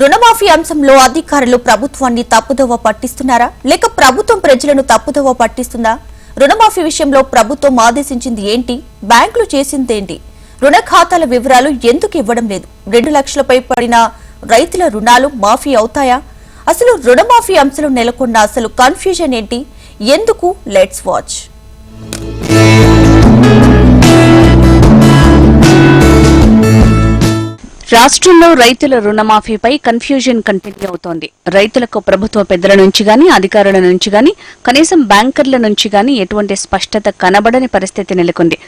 రుణమాఫీ అంశంలో అధికారులు ప్రభుత్వాన్ని తప్పుదోవ పట్టిస్తున్నారా? లేక ప్రభుత్వం ప్రజలను తప్పుదోవ పట్టిస్తుందా? రుణమాఫీ విషయంలో ప్రభుత్వం ఆదేశించింది ఏంటి? బ్యాంకులు చేసిందేంటి రుణ ఖాతాల వివరాలు ఎందుకు ఇవ్వడం లేదు? రెండు లక్షలపై పడిన రైతుల రుణాలు మాఫీ అవుతాయా? అసలు రుణమాఫీ అంశంలో నెలకొన్న అసలు కన్ఫ్యూజన్ ఏంటి? ఎందుకు? లెట్స్ వాచ్ రాష్ట్రంలో రైతుల రుణమాఫీపై కన్ఫ్యూజన్ కంటిన్యూ అవుతోంది. రైతులకు ప్రభుత్వ పెద్దల నుంచి గాని అధికారుల నుంచి గాని కనీసం బ్యాంకర్ల నుంచి గాని ఎటువంటి స్పష్టత కనబడని పరిస్థితి నెలకొంది.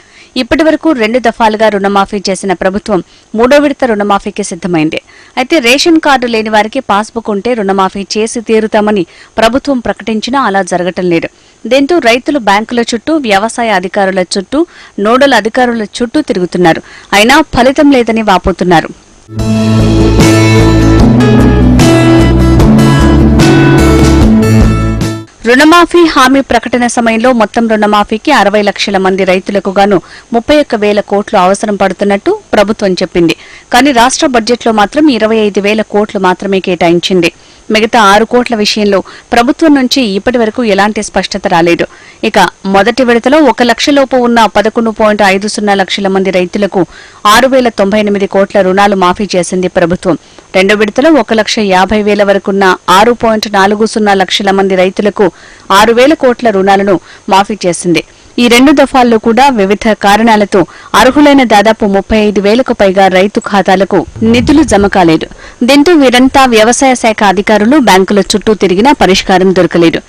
ఇప్పటి వరకు రెండు దఫాలుగా రుణమాఫీ చేసిన ప్రభుత్వం మూడో విడత రుణమాఫీకి సిద్ధమైంది. అయితే రేషన్ కార్డు లేని వారికి పాస్బుక్ ఉంటే రుణమాఫీ చేసి తీరుతామని ప్రభుత్వం ప్రకటించినా అలా జరగటం లేదు. దీంతో రైతులు బ్యాంకుల చుట్టూ వ్యవసాయ అధికారుల చుట్టూ నోడల్ అధికారుల చుట్టూ తిరుగుతున్నారు. అయినా ఫలితం లేదని వాపోతున్నారు. రుణమాఫీ హామీ ప్రకటన సమయంలో మొత్తం రుణమాఫీకి అరవై లక్షల మంది రైతులకు గాను ముప్పై ఒక్క వేల కోట్లు అవసరం పడుతున్నట్టు ప్రభుత్వం చెప్పింది. కానీ రాష్ట్ర బడ్జెట్లో మాత్రం ఇరవై ఐదు వేల కోట్లు మాత్రమే కేటాయించింది. మిగతా ఆరు కోట్ల విషయంలో ప్రభుత్వం నుంచి ఇప్పటి వరకు ఎలాంటి స్పష్టత రాలేదు. ఇక మొదటి విడతలో ఒక లక్షలోపు ఉన్న పదకొండు పాయింట్ ఐదు సున్నా లక్షల మంది రైతులకు ఆరు వేల తొంభై ఎనిమిది కోట్ల రుణాలు మాఫీ చేసింది ప్రభుత్వం. రెండో విడతలో ఒక లక్ష యాభై వేల వరకున్న ఆరు పాయింట్ నాలుగు సున్నా లక్షల మంది రైతులకు ఆరు వేల కోట్ల రుణాలను మాఫీ చేసింది. ఈ రెండు దఫాల్లో కూడా వివిధ కారణాలతో అర్హులైన దాదాపు ముప్పై ఐదు వేలకు పైగా రైతు ఖాతాలకు నిధులు జమ కాలేదు. దీంతో వీరంతా వ్యవసాయ శాఖ అధికారులు బ్యాంకుల చుట్టూ తిరిగినా పరిష్కారం దొరకలేదు.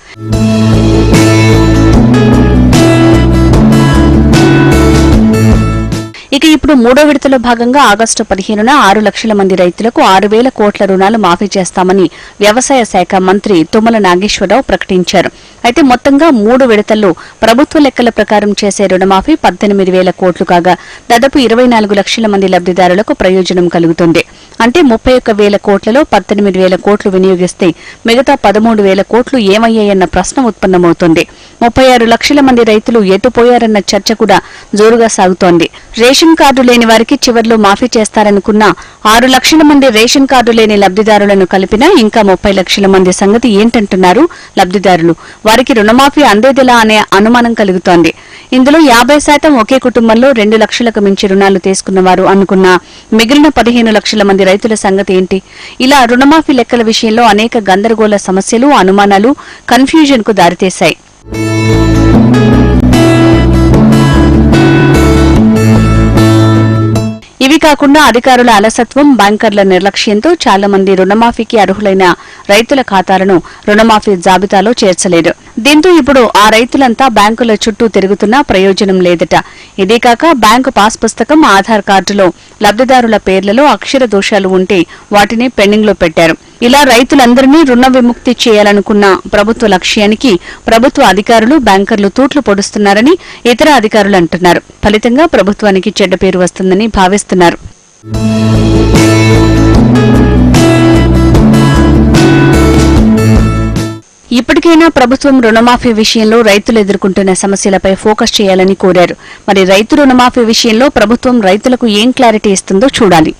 అయితే ఇప్పుడు మూడో విడతలో భాగంగా ఆగస్టు పదిహేనున ఆరు లక్షల మంది రైతులకు ఆరు వేల కోట్ల రుణాలు మాఫీ చేస్తామని వ్యవసాయ శాఖ మంత్రి తుమ్మల నాగేశ్వరరావు ప్రకటించారు. అయితే మొత్తంగా మూడు విడతల్లో ప్రభుత్వ లెక్కల ప్రకారం చేసే రుణమాఫీ పద్దెనిమిది వేల కోట్లు కాగా దాదాపు ఇరవై నాలుగు లక్షల మంది లబ్దిదారులకు ప్రయోజనం కలుగుతుంది. అంటే ముప్పై ఒక్క వేల కోట్లలో పద్దెనిమిది వేల కోట్లు వినియోగిస్తే మిగతా పదమూడు వేల కోట్లు ఏమయ్యాయన్న ప్రశ్న ఉత్పన్నమవుతోంది. ముప్పై ఆరు లక్షల మంది రైతులు ఎటుపోయారన్న చర్చ కూడా జోరుగా సాగుతోంది. రేషన్ కార్డు లేని వారికి చివర్లో మాఫీ చేస్తారనుకున్న ఆరు లక్షల మంది రేషన్ కార్డు లేని లబ్దిదారులను కలిపినా ఇంకా ముప్పై లక్షల మంది సంగతి ఏంటంటున్నారు లబ్దిదారులు వారికి రుణమాఫీ అందేదిలా అనే అనుమానం కలుగుతోంది. ఇందులో యాభై శాతం ఒకే కుటుంబంలో రెండు లక్షలకు మించి రుణాలు తీసుకున్నవారు అనుకున్న మిగిలిన పదిహేను లక్షల మంది రైతుల సంగతి ఏంటి? ఇలా రుణమాఫీ లెక్కల విషయంలో అనేక గందరగోళ సమస్యలు అనుమానాలు కన్ఫ్యూజన్కు దారితీశాయి. ఇవి కాకుండా అధికారుల అలసత్వం బ్యాంకర్ల నిర్లక్ష్యంతో చాలా మంది రుణమాఫీకి అర్హులైన రైతుల ఖాతాలను రుణమాఫీ జాబితాలో చేర్చలేదు. దీంతో ఇప్పుడు ఆ రైతులంతా బ్యాంకుల చుట్టూ తిరుగుతున్నా ప్రయోజనం లేదట. ఇదే కాక బ్యాంకు పాస్ పుస్తకం ఆధార్ కార్డులో లబ్దిదారుల పేర్లలో అక్షర దోషాలు ఉంటే వాటిని పెండింగ్లో పెట్టారు. ఇలా రైతులందరినీ రుణ విముక్తి చేయాలనుకున్న ప్రభుత్వ లక్ష్యానికి ప్రభుత్వ అధికారులు బ్యాంకర్లు తూట్లు పొడుస్తున్నారని ఇతర అధికారులు అంటున్నారు. ఫలితంగా ప్రభుత్వానికి చెడ్డ పేరు వస్తుందని భావిస్తున్నారు. ఇప్పటికైనా ప్రభుత్వం రుణమాఫీ విషయంలో రైతులు ఎదుర్కొంటున్న సమస్యలపై ఫోకస్ చేయాలని కోరారు. మరి రైతు రుణమాఫీ విషయంలో ప్రభుత్వం రైతులకు ఏం క్లారిటీ ఇస్తుందో చూడాలి.